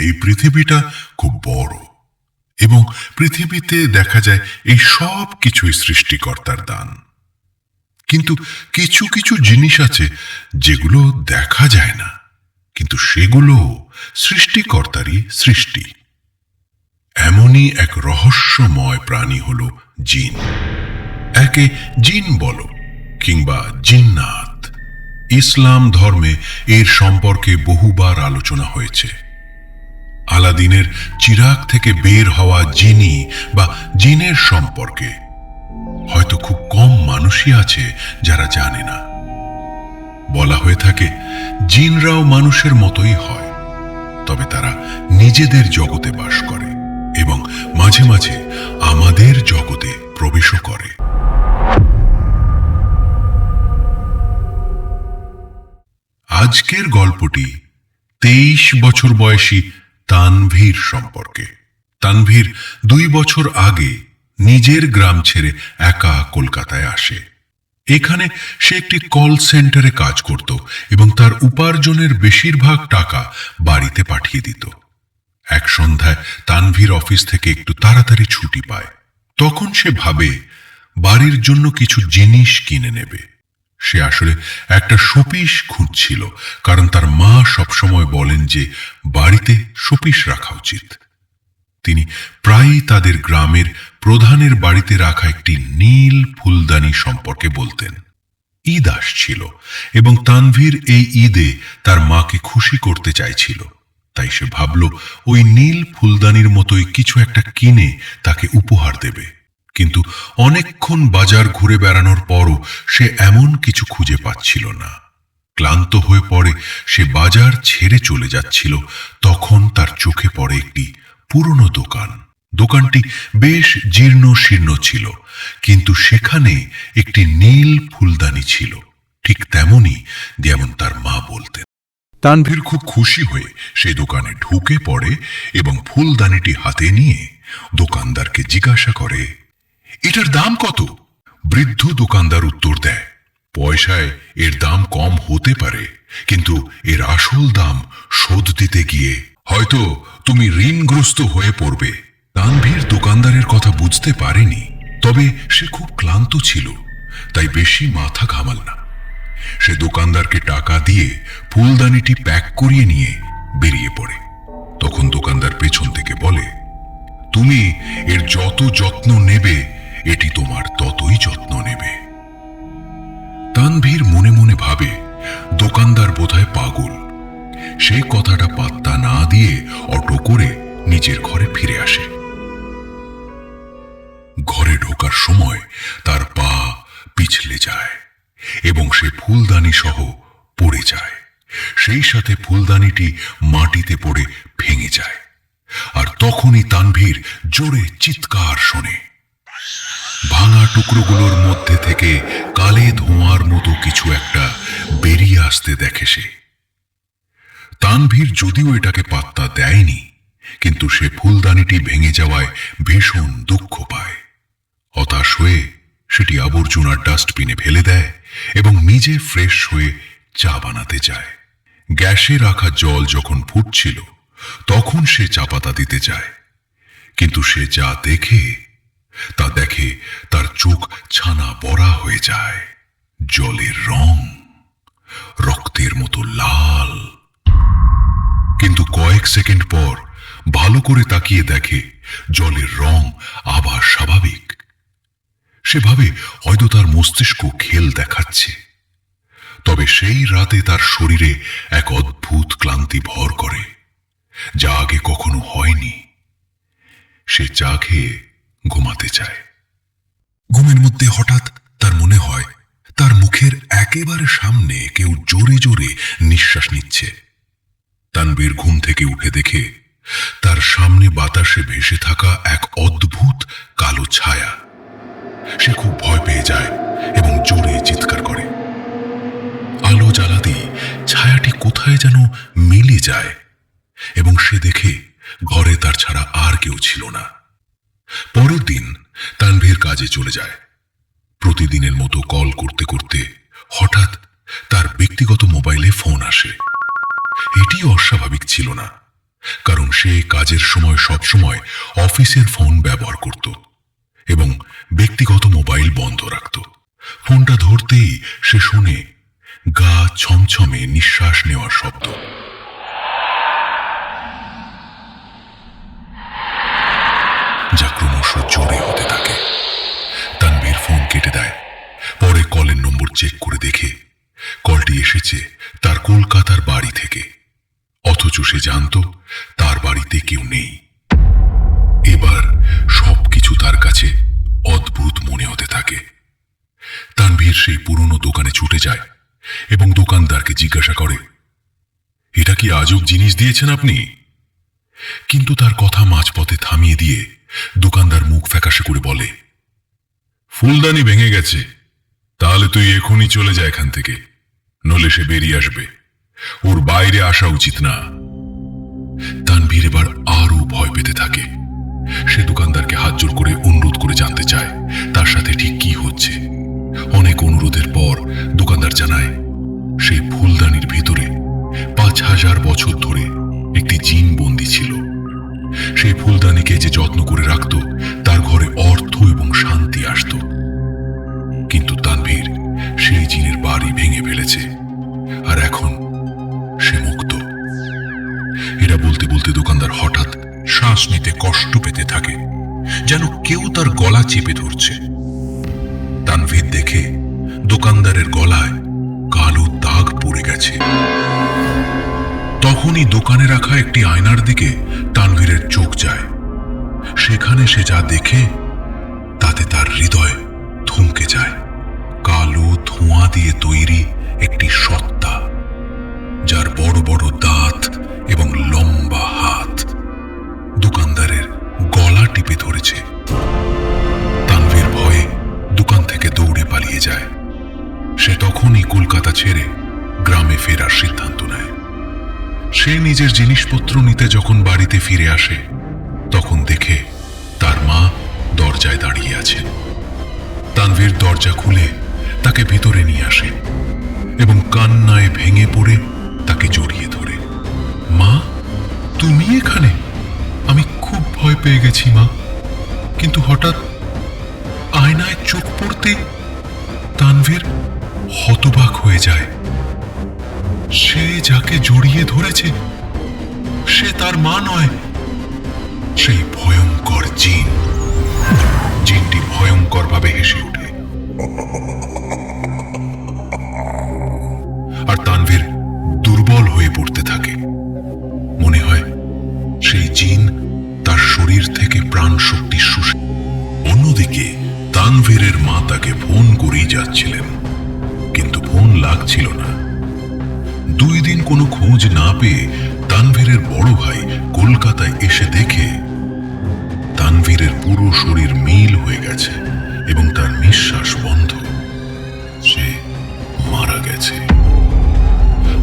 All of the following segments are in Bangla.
এই পৃথিবীটা খুব বড় এবং পৃথিবীতে দেখা যায় এই সব কিছুই সৃষ্টিকর্তার দান। কিন্তু কিছু কিছু জিনিস আছে যেগুলো দেখা যায় না, কিন্তু সেগুলো সৃষ্টিকর্তারই সৃষ্টি। এমনই এক রহস্যময় প্রাণী হল জিন। একে জিন বলো কিংবা জিন্নাত। ইসলাম ধর্মে এর সম্পর্কে বহুবার আলোচনা হয়েছে। আলাদিনের চিরাগ থেকে বের হওয়া জিনি বা জিনের সম্পর্কে। হয়তো খুব কম মানুষই আছে যারা জানে না। বলা হয়ে থাকে, জিনরাও মানুষের মতোই হয়। তবে তারা নিজেদের জগতে বাস করে এবং মাঝে মাঝে আমাদের জগতে প্রবেশও করে। আজকের গল্পটি তেইশ বছর বয়সী তানভীর সম্পর্কে। তানভীর দুই বছর আগে নিজের গ্রাম ছেড়ে একা কলকাতায় আসে। এখানে সে একটি কল সেন্টারে কাজ করত এবং তার উপার্জনের বেশিরভাগ টাকা বাড়িতে পাঠিয়ে দিত। এক সন্ধ্যায় তানভীর অফিস থেকে একটু তাড়াতাড়ি ছুটি পায়। তখন সে ভাবে বাড়ির জন্য কিছু জিনিস কিনে নেবে। সে আসলে একটা শোপিস খুঁজছিল, কারণ তার মা সবসময় বলেন যে বাড়িতে শোপিস রাখা উচিত। তিনি প্রায়ই তাদের গ্রামের প্রধানের বাড়িতে রাখা একটি নীল ফুলদানি সম্পর্কে বলতেন। ঈদ আসছিল এবং তানভীর এই ঈদে তার মাকে খুশি করতে চাইছিল। তাই সে ভাবল, ওই নীল ফুলদানির মতোই কিছু একটা কিনে তাকে উপহার দেবে। কিন্তু অনেকক্ষণ বাজার ঘুরে বেড়ানোর পরও সে এমন কিছু খুঁজে পাচ্ছিল না। ক্লান্ত হয়ে পড়ে, সে বাজার ছেড়ে চলে যাচ্ছিল। তখন তার চোখে পড়ে একটি পুরনো দোকান। দোকানটি বেশ জীর্ণ শীর্ণ ছিল, কিন্তু সেখানে একটি নীল ফুলদানি ছিল। ঠিক তেমনই যেমন তার মা বলতেন। তানভীর খুব খুশি হয়ে সেই দোকানে ঢুকে পড়ে এবং ফুলদানিটি হাতে নিয়ে দোকানদারকে জিজ্ঞাসা করে এটার দাম কত? বৃদ্ধ দোকানদার উত্তর দেয়, পয়সায় এর দাম কম হতে পারে, কিন্তু এর আসল দাম শোধ দিতে গিয়ে হয়তো তুমি ঋণগ্রস্ত হয়ে পড়বে। তানভীর দোকানদারের কথা বুঝতে পারেনি, তবে সে খুব ক্লান্ত ছিল, তাই বেশি মাথা ঘামাল না। সে দোকানদারকে টাকা দিয়ে ফুলদানিটি প্যাক করিয়ে নিয়ে বেরিয়ে পড়ে। তখন দোকানদার পেছন থেকে বলে, তুমি এর যত যত্ন নেবে এটি তোমার ততই যত্ন নেবে। তানভীর মনে মনে ভাবে, দোকানদার বোধহয় পাগল। সেই কথাটা পাত্তা না দিয়ে অটো করে নিজের ঘরে ফিরে আসে। ঘরে ঢোকার সময় তার পা পিছলে যায় এবং সে ফুলদানি সহ পড়ে যায়। সেই সাথে ফুলদানিটি মাটিতে পড়ে ভেঙে যায়। আর তখনই তানভীর জোরে চিৎকার শোনে। ভাঙা টুকরোগুলোর মধ্যে থেকে কালে ধোঁয়ার মতো কিছু একটা বেরিয়ে আসতে দেখে সে। তানভীর যদিও এটাকে পাত্তা দেয়নি, কিন্তু সে ফুলদানিটি ভেঙে যাওয়ায় ভীষণ দুঃখ পায়। হতাশ হয়ে সেটি আবর্জনার ডাস্টবিনে ফেলে দেয় এবং নিজে ফ্রেশ হয়ে চা বানাতে যায়। গ্যাসে রাখা জল যখন ফুটছিল, তখন সে চা পাতা দিতে যায়। কিন্তু সে যা দেখে তা দেখে তার চোখ ছানা বড়া হয়ে যায়। জলের রং রক্তের মতো লাল। কিন্তু কয়েক সেকেন্ড পর ভালো করে তাকিয়ে দেখে জলের রং আবার স্বাভাবিক। সে ভাবে হয়তো তার মস্তিষ্ক খেল দেখাচ্ছে। তবে সেই রাতে তার শরীরে এক অদ্ভুত ক্লান্তি ভর করে, যা আগে কখনো হয়নি। সে চা খেয়ে ঘুমাতে চায়। ঘুমের মধ্যে হঠাৎ তার মনে হয়, তার মুখের একেবারে সামনে কেউ জোরে জোরে নিঃশ্বাস নিচ্ছে। তানবীর ঘুম থেকে উঠে দেখে তার সামনে বাতাসে ভেসে থাকা এক অদ্ভুত কালো ছায়া। সে খুব ভয় পেয়ে যায় এবং জোরে চিৎকার করে। আলো জ্বালাতে ছায়াটি কোথায় যেন মিলে যায় এবং সে দেখে ঘরে তার ছাড়া আর কেউ ছিল না। পরের দিন তানভীর কাজে চলে যায়। প্রতিদিনের মতো কল করতে করতে হঠাৎ তার ব্যক্তিগত মোবাইলে ফোন আসে। এটি অস্বাভাবিক ছিল না, কারণ সে কাজের সময় সবসময় অফিসের ফোন ব্যবহার করত এবং ব্যক্তিগত মোবাইল বন্ধ রাখত। ফোনটা ধরতেই সে শুনে গা ছমছমে নিঃশ্বাস নেওয়ার শব্দ যা ক্রমশ জোরে হতে থাকে। তানভীর ফোন কেটে দেয়। পরে কলের নম্বর চেক করে দেখে কলটি এসেছে তার কলকাতার বাড়ি থেকে। অথচ সে জানত তার বাড়িতে কেউ নেই। এবার সবকিছু তার কাছে অদ্ভুত মনে হতে থাকে। তানভীর সেই পুরনো দোকানে ছুটে যায় এবং দোকানদারকে জিজ্ঞাসা করে, এটা কি আজব জিনিস দিয়েছেন আপনি? কিন্তু তার কথা মাঝপথে থামিয়ে দিয়ে দোকানদার মুখ ফ্যাকাশে করে বলে, ফুলদানি ভেঙে গেছে। তাহলে তুই এখনই চলে যা এখান থেকে নলে সে বেরিয়ে আসবে। ওর বাইরে আসা উচিত না। তানভীর এবার আরও ভয় পেতে থাকে। সে দোকানদারকে হাত জোর করে অনুরোধ করে জানতে চায়, তার সাথে ঠিক কি হচ্ছে। অনেক অনুরোধের পর দোকানদার জানায় সেই ফুলদানির ভিতরে পাঁচ হাজার বছর ধরে একটি জিন বন্দি ছিল। সেই ফুলদানিকে যে যত্ন করে রাখত, তার ঘরে অর্থ এবং শান্তি আসত। কিন্তু তানভীর সেই জিনের বাড়ি ভেঙে ফেলেছে, আর এখন সে মুক্ত। এরা বলতে বলতে দোকানদার হঠাৎ শ্বাস নিতে কষ্ট পেতে থাকে, যেন কেউ তার গলা চেপে ধরছে। তানভীর দেখে দোকানদারের গলায় কালো দাগ পড়ে গেছে। তখনই দোকানে রাখা একটি আয়নার দিকে তানভীরের চোখ যায়। সেখানে সে যা দেখে, তাতে তার হৃদয় থমকে যায়। কালো ধোঁয়া দিয়ে তৈরি একটি সত্তা, যার বড় বড় দাঁত এবং লম্বা হাত দোকানদারের গলা টিপে ধরেছে। তানভীর ভয়ে দোকান থেকে দৌড়ে পালিয়ে যায়। সে তখনই কলকাতা ছেড়ে গ্রামে ফেরার সিদ্ধান্ত নেয়। সে নিজের জিনিসপত্র নিতে যখন বাড়িতে ফিরে আসে, তখন দেখে তার মা দরজায় দাঁড়িয়ে আছেন। তানভীর দরজা খুলে তাকে ভিতরে নিয়ে আসে এবং কান্নায় ভেঙে পড়ে তাকে জড়িয়ে ধরে। মা, তুমি এখানে? আমি খুব ভয় পেয়ে গেছি, মা। কিন্তু হঠাৎ আয়নায় চোখ পড়তে তানভীর হতবাক হয়ে যায়। যাকে জড়িয়ে ধরেছে। সে তার মা নয় সেই ভয়ঙ্কর জিন। জিনটি ভয়ঙ্করভাবে হেসে ওঠে। পেয়ে তানভীরের বড় ভাই কলকাতায় এসে দেখে তানভীরের পুরো শরীর মিল হয়ে গেছে এবং তার নিঃশ্বাস বন্ধ। সে মারা গেছে।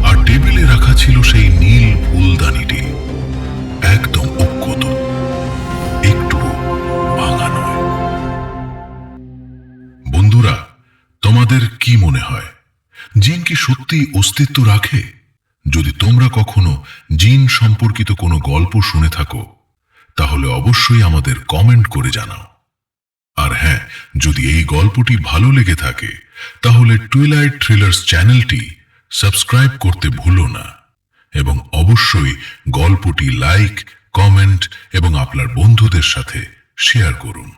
আর টেবিলে রাখা ছিল সেই নীল ফুলদানিটি, একদম অক্ষত একটু ভাঙা নয়। বন্ধুরা, তোমাদের কি মনে হয়? জিন কি সত্যি অস্তিত্ব রাখে? যদি তোমরা কখনো জিন সম্পর্কিত কোনো গল্প শুনে থাকো, তাহলে অবশ্যই আমাদের কমেন্ট করে জানাও। আর হ্যাঁ যদি এই গল্পটি ভালো লেগে থাকে, তাহলে টুইলাইট থ্রিলার্স চ্যানেলটি সাবস্ক্রাইব করতে ভুলো না এবং অবশ্যই গল্পটি লাইক, কমেন্ট এবং আপনার বন্ধুদের সাথে শেয়ার করুন।